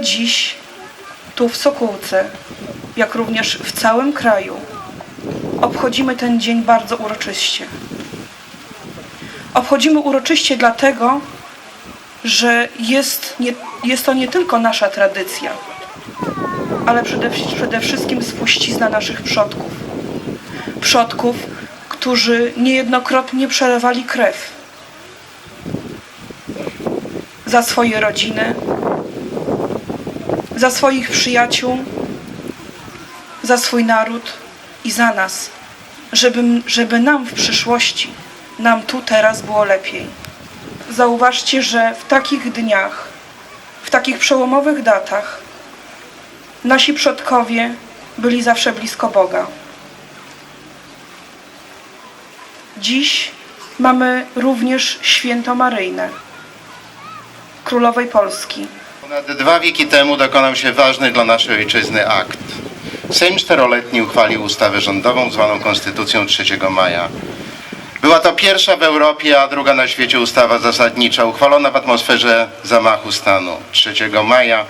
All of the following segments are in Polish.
dziś tu w Sokółce, jak również w całym kraju, obchodzimy ten dzień bardzo uroczyście. Obchodzimy uroczyście dlatego, że jest, nie, jest to nie tylko nasza tradycja, ale przede, przede wszystkim spuścizna naszych przodków. Przodków, którzy niejednokrotnie przelewali krew za swoje rodziny, za swoich przyjaciół, za swój naród i za nas, żeby, żeby nam w przyszłości, nam tu teraz było lepiej. Zauważcie, że w takich dniach, w takich przełomowych datach, nasi przodkowie byli zawsze blisko Boga. Dziś mamy również święto Maryjne, Królowej Polski. Ponad dwa wieki temu dokonał się ważny dla naszej ojczyzny akt. Sejm czteroletni uchwalił ustawę rządową zwaną Konstytucją 3 maja. Była to pierwsza w Europie, a druga na świecie ustawa zasadnicza, uchwalona w atmosferze zamachu stanu. 3 maja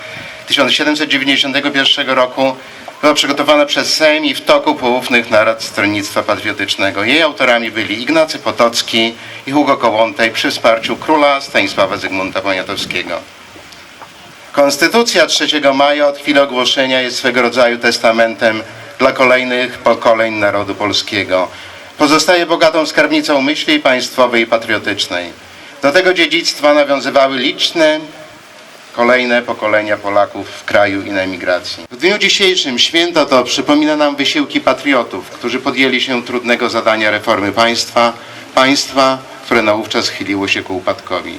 1791 roku była przygotowana przez Sejm i w toku poufnych narad Stronnictwa Patriotycznego. Jej autorami byli Ignacy Potocki i Hugo Kołłątaj przy wsparciu króla Stanisława Zygmunta Poniatowskiego. Konstytucja 3 maja od chwili ogłoszenia jest swego rodzaju testamentem dla kolejnych pokoleń narodu polskiego. Pozostaje bogatą skarbnicą myśli państwowej i patriotycznej. Do tego dziedzictwa nawiązywały liczne kolejne pokolenia Polaków w kraju i na emigracji. W dniu dzisiejszym święto to przypomina nam wysiłki patriotów, którzy podjęli się trudnego zadania reformy państwa, państwa, które naówczas chyliło się ku upadkowi.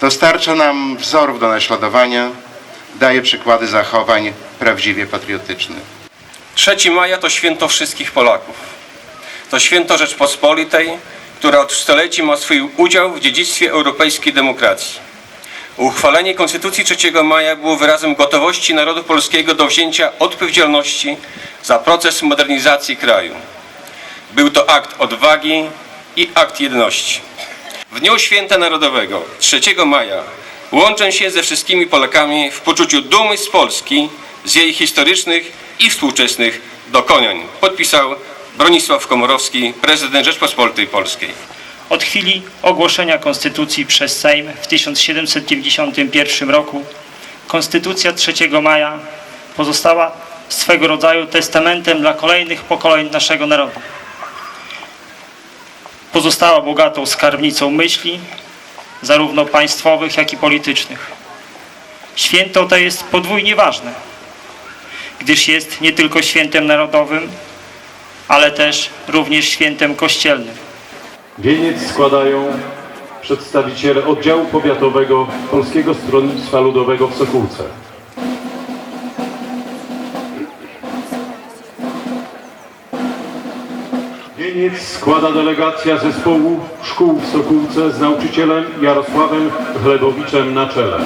Dostarcza nam wzorów do naśladowania, daje przykłady zachowań prawdziwie patriotycznych. 3 maja to święto wszystkich Polaków. To święto Rzeczpospolitej, która od stuleci ma swój udział w dziedzictwie europejskiej demokracji. Uchwalenie Konstytucji 3 maja było wyrazem gotowości narodu polskiego do wzięcia odpowiedzialności za proces modernizacji kraju. Był to akt odwagi i akt jedności. W Dniu Święta Narodowego 3 maja łączę się ze wszystkimi Polakami w poczuciu dumy z Polski, z jej historycznych i współczesnych dokonań. Podpisał Bronisław Komorowski, prezydent Rzeczpospolitej Polskiej. Od chwili ogłoszenia Konstytucji przez Sejm w 1791 roku Konstytucja 3 maja pozostała swego rodzaju testamentem dla kolejnych pokoleń naszego narodu. Pozostała bogatą skarbnicą myśli, zarówno państwowych, jak i politycznych. Święto to jest podwójnie ważne, gdyż jest nie tylko świętem narodowym, ale też również świętem kościelnym. Wieniec składają przedstawiciele oddziału powiatowego Polskiego Stronnictwa Ludowego w Sokółce. Wieniec składa delegacja zespołu szkół w Sokółce z nauczycielem Jarosławem Chlebowiczem na czele.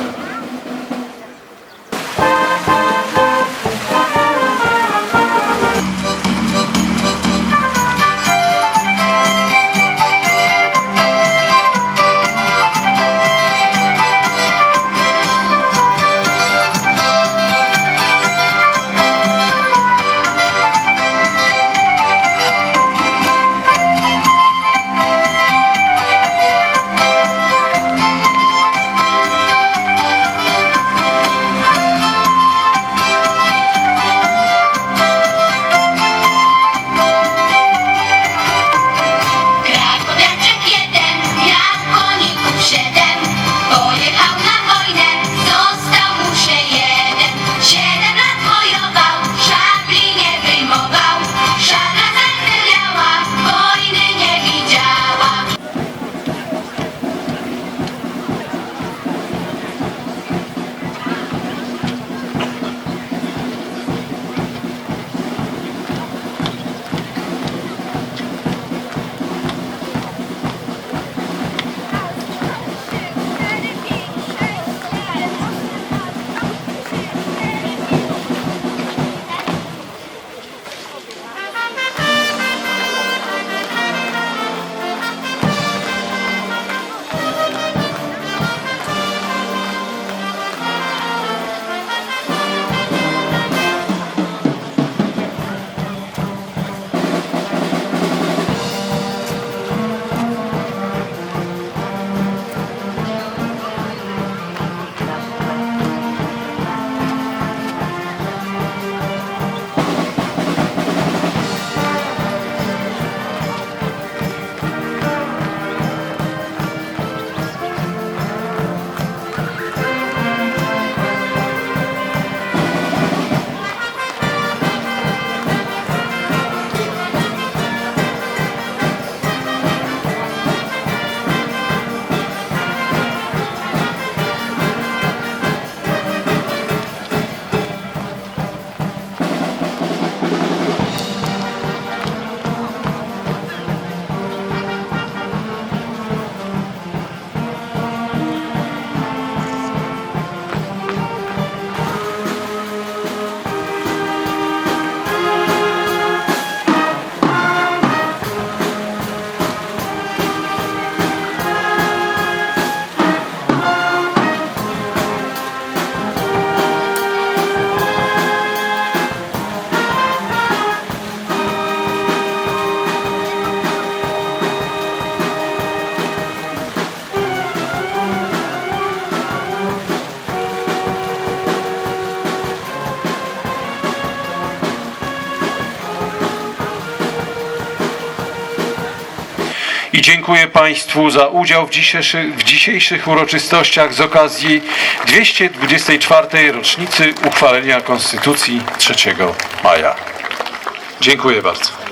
I dziękuję Państwu za udział w dzisiejszych, w dzisiejszych uroczystościach z okazji 224. rocznicy uchwalenia Konstytucji 3 maja. Dziękuję bardzo.